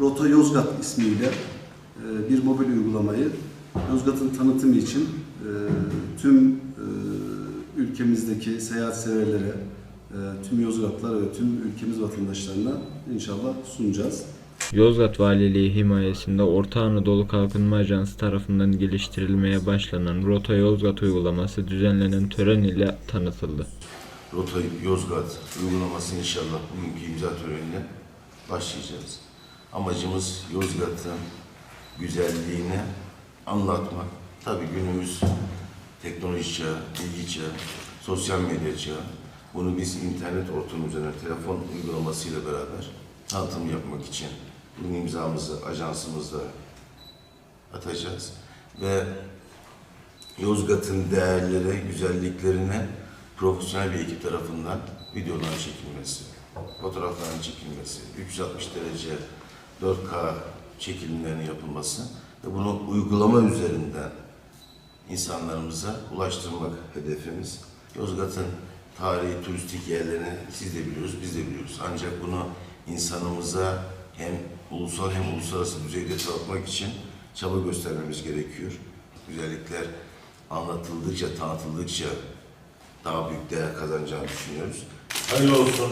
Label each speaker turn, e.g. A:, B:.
A: Rota Yozgat ismiyle e, bir mobil uygulamayı Yozgat'ın tanıtımı için e, tüm e, ülkemizdeki seyahat severlere, e, tüm Yozgatlar ve tüm ülkemiz vatandaşlarına inşallah sunacağız.
B: Yozgat Valiliği himayesinde Orta Anadolu Kalkınma Ajansı tarafından geliştirilmeye başlanan Rota Yozgat uygulaması düzenlenen tören ile tanıtıldı.
C: Rota Yozgat uygulaması inşallah bugünkü imza töreniyle başlayacağız. Amacımız Yozgat'ın güzelliğini anlatmak. Tabii günümüz teknoloji çağı, bilgi çağı, sosyal medya çağı. Bunu biz internet ortamı üzerine telefon uygulamasıyla beraber tanıtım yapmak için bugün imzamızı ajansımızda atacağız. Ve Yozgat'ın değerleri, güzelliklerine profesyonel bir ekip tarafından videoların çekilmesi, fotoğrafların çekilmesi, 360 derece 4K çekimlerinin yapılması ve bunu uygulama üzerinden insanlarımıza ulaştırmak hedefimiz. Yozgat'ın tarihi, turistik yerlerini siz de biliyoruz, biz de biliyoruz. Ancak bunu insanımıza hem ulusal hem uluslararası düzeyde tanıtmak için çaba göstermemiz gerekiyor. Güzellikler anlatıldıkça, tanıtıldıkça daha büyük değer kazanacağını düşünüyoruz. Hayırlı olsun.